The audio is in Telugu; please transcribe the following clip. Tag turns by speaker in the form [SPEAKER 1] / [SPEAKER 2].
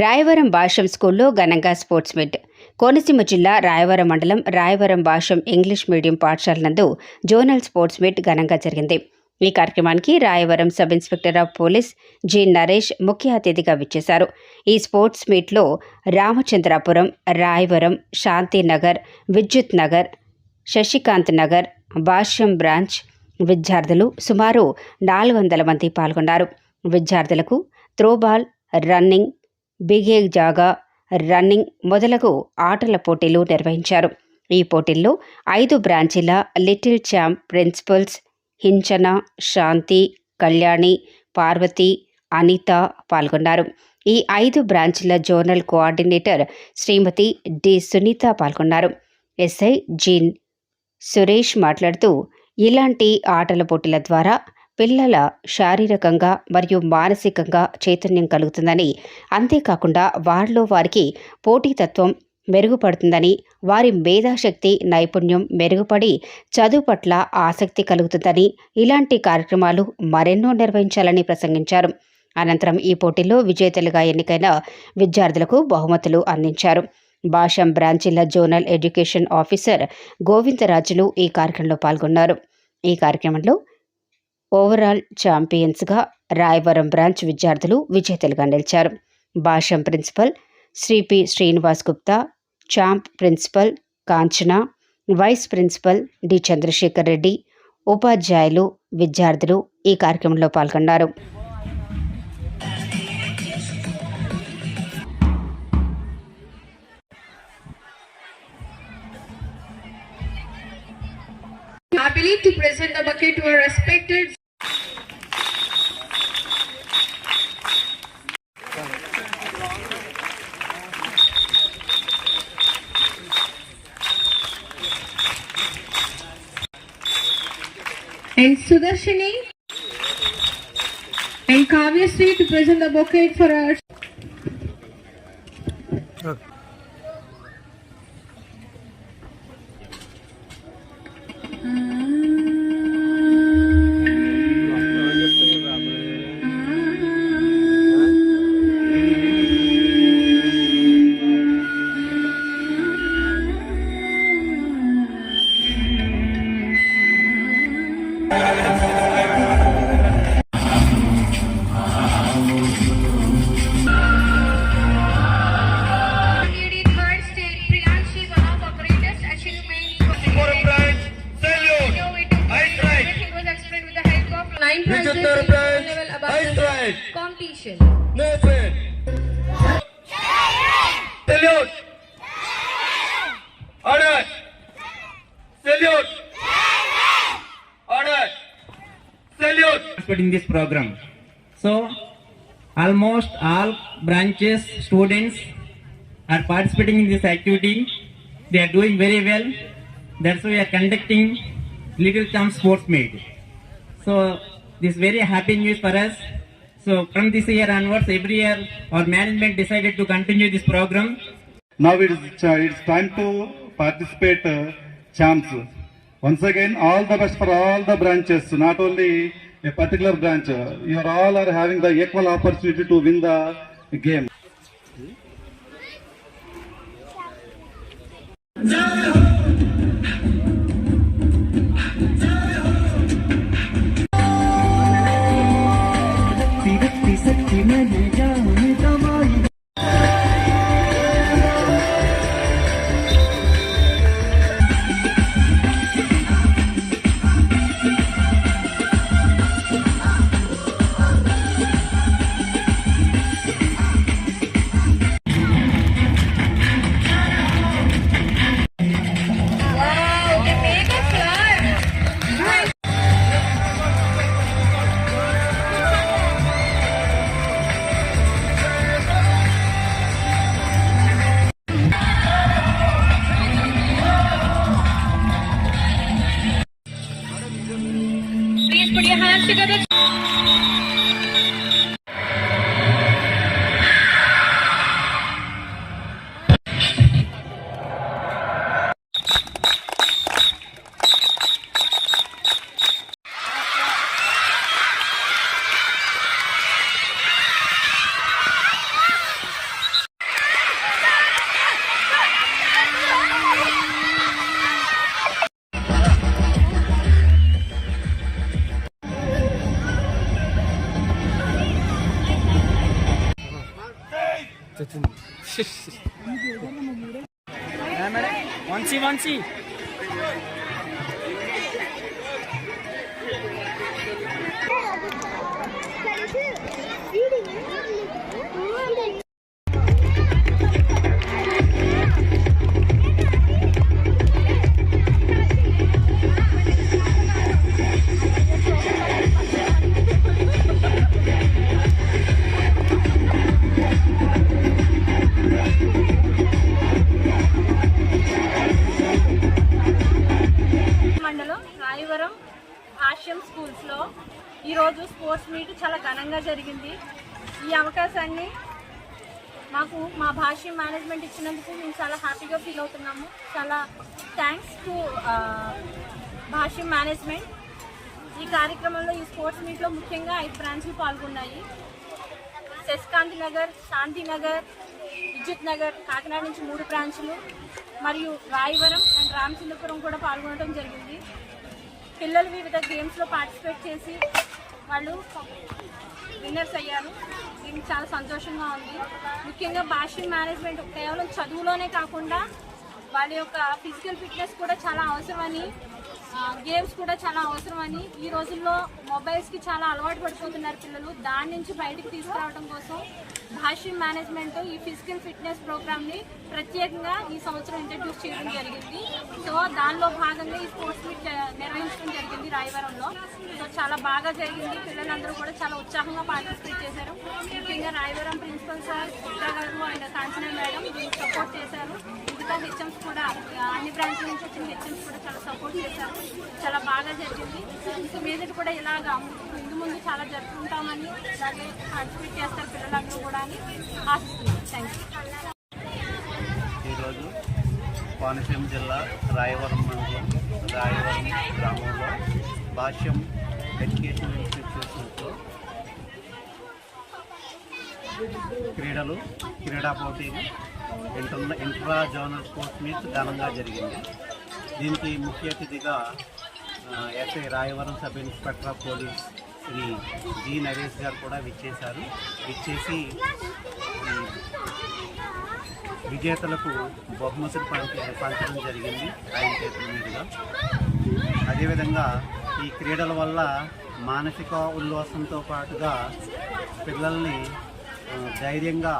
[SPEAKER 1] రాయవరం భాషం స్కూల్లో ఘనంగా స్పోర్ట్స్ మీట్. కోనసీమ జిల్లా రాయవరం మండలం రాయవరం భాషం ఇంగ్లీష్ మీడియం పాఠశాల నందు జోనల్ స్పోర్ట్స్ మీట్ ఘనంగా జరిగింది. ఈ కార్యక్రమానికి Rayavaram sub inspector of police G. Naresh ముఖ్య అతిథిగా విచ్చేశారు. ఈ స్పోర్ట్స్ మీట్లో రామచంద్రాపురం రాయవరం శాంతినగర్ విద్యుత్ నగర్ శశికాంత్ నగర్ భాష్యం బ్రాంచ్ విద్యార్థులు సుమారు నాలుగు వందల మంది పాల్గొన్నారు. విద్యార్థులకు త్రోబాల్ రన్నింగ్ బిగే జాగా రన్నింగ్ మొదలగు ఆటల పోటీలు నిర్వహించారు. ఈ పోటీల్లో ఐదు బ్రాంచీల లిటిల్ ఛాంప్ ప్రిన్సిపల్స్ హించన శాంతి కళ్యాణి పార్వతి అనిత పాల్గొన్నారు. ఈ ఐదు బ్రాంచ్ల zonal coordinator Shrimati D. Sunitha పాల్గొన్నారు. ఎస్ఐ జీన్ సురేష్ మాట్లాడుతూ ఇలాంటి ఆటల పోటీల ద్వారా పిల్లల శారీరకంగా మరియు మానసికంగా చైతన్యం కలుగుతుందని అంతేకాకుండా వారిలో వారికి పోటీతత్వం మెరుగుపడుతుందని వారి మేధాశక్తి నైపుణ్యం మెరుగుపడి చదువు పట్ల ఆసక్తి కలుగుతుందని ఇలాంటి కార్యక్రమాలు మరెన్నో నిర్వహించాలని ప్రసంగించారు. అనంతరం ఈ పోటీలో విజేతలుగా ఎన్నికైన విద్యార్థులకు బహుమతులు అందించారు. భాషం బ్రాంచీల జోనల్ ఎడ్యుకేషన్ ఆఫీసర్ గోవిందరాజులు ఈ కార్యక్రమంలో పాల్గొన్నారు. ఈ కార్యక్రమంలో ఓవరాల్ ఛాంపియన్స్గా రాయవరం బ్రాంచ్ విద్యార్థులు విజేతలుగా నిలిచారు. Bhashyam principal Shri P. Srinivas Gupta champ principal Kanchana vice principal D. Chandrashekar Reddy ఉపాధ్యాయులు విద్యార్థులు ఈ కార్యక్రమంలో పాల్గొన్నారు.
[SPEAKER 2] Happily to present the bucket to our respected. And Sudarshini and Kavyasri to present the bouquet for our
[SPEAKER 3] in
[SPEAKER 4] this program. So, almost all branches students are participating in this activity. They are doing very well. That's why we are conducting Little Champ Sports Meet. So, this is very happy news for us. So, from this year onwards, every year our management decided to continue this program.
[SPEAKER 5] Now it is, it's time to participate uh, champs. Once again, all the best for all the branches, not only a particular branch. You are all are having the equal opportunity to win the game.
[SPEAKER 6] Vamsi Vamsi
[SPEAKER 7] sports meet చాలా ఘనంగా జరిగింది. ఈ అవకాశాన్ని మాకు మా భాష మేనేజ్మెంట్ ఇచ్చినందుకు మేము చాలా హ్యాపీగా ఫీల్ అవుతున్నాము. చాలా థ్యాంక్స్ టు భాష మేనేజ్మెంట్ ఈ కార్యక్రమంలో ఈ స్పోర్ట్స్ మీట్లో ముఖ్యంగా ఐదు బ్రాంచ్లు పాల్గొన్నాయి. శశికాంత్ నగర్ శాంతినగర్ విద్యుత్ నగర్ కాకినాడ నుంచి మూడు బ్రాంచ్లు మరియు రాయవరం అండ్ రామచంద్రపురం కూడా పాల్గొనడం జరిగింది. పిల్లలు వివిధ గేమ్స్లో పార్టిసిపేట్ చేసి వాళ్ళు విన్నర్స్ అయ్యారు. దీనికి చాలా సంతోషంగా ఉంది. ముఖ్యంగా భాష మేనేజ్మెంట్ కేవలం చదువులోనే కాకుండా వాళ్ళ యొక్క ఫిజికల్ ఫిట్నెస్ కూడా చాలా అవసరమని గేమ్స్ కూడా చాలా అవసరమని ఈ రోజుల్లో మొబైల్స్కి చాలా అలవాటు పడిపోతున్నారు పిల్లలు. దాని నుంచి బయటకు తీసుకురావడం కోసం భాష్యం మేనేజ్మెంట్ ఈ ఫిజికల్ ఫిట్నెస్ ప్రోగ్రామ్ని ప్రత్యేకంగా ఈ సంవత్సరం ఇంట్రడ్యూస్ చేయడం జరిగింది. సో దానిలో భాగంగా ఈ స్పోర్ట్స్ మీట్ నిర్వహించడం జరిగింది రాయవరంలో. సో చాలా బాగా జరిగింది. పిల్లలందరూ కూడా చాలా ఉత్సాహంగా పార్టిసిపేట్ చేశారు. ముఖ్యంగా రాయవరం ప్రిన్సిపల్ సార్ గారు అండ్ కాంచన మేడం దీనికి సపోర్ట్ చేశారు మిగతా హెచ్ఎంస్ కూడా అన్ని బ్రాంచ్ల నుంచి వచ్చిన హెచ్ఎంస్ కూడా చాలా సపోర్ట్ చేశారు. చాలా బాగా జరిగింది. ఇంకా మీదటి కూడా ఇలాగా ముందు ముందు చాలా జరుపుకుంటామని అలాగే పార్టిసిపేట్ చేస్తారు పిల్లలందరూ కూడా అని ఆశిస్తున్నాను థ్యాంక్ యూ
[SPEAKER 8] ఈరోజు కోనసీమ జిల్లా రాయవరం మండలం రాయవరం గ్రామంలో భాష్యం ఎడ్యుకేషన్ ఇన్స్టిట్యూషన్స్లో క్రీడలు క్రీడా పోటీలు inter intra zonal sports meet ఘనంగా జరిగింది. దీనికి ముఖ్య అతిథిగా SI Rayavaram sub inspector of police Shri G Naresh గారు కూడా విచ్చేశారు. విచ్చేసి విజేతలకు బహుమతులు పంచ పంచడం జరిగింది ఆయన చేతుల మీదుగా. అదేవిధంగా ఈ క్రీడల వల్ల మానసిక ఉల్లాసంతో పాటుగా పిల్లల్ని ధైర్యంగా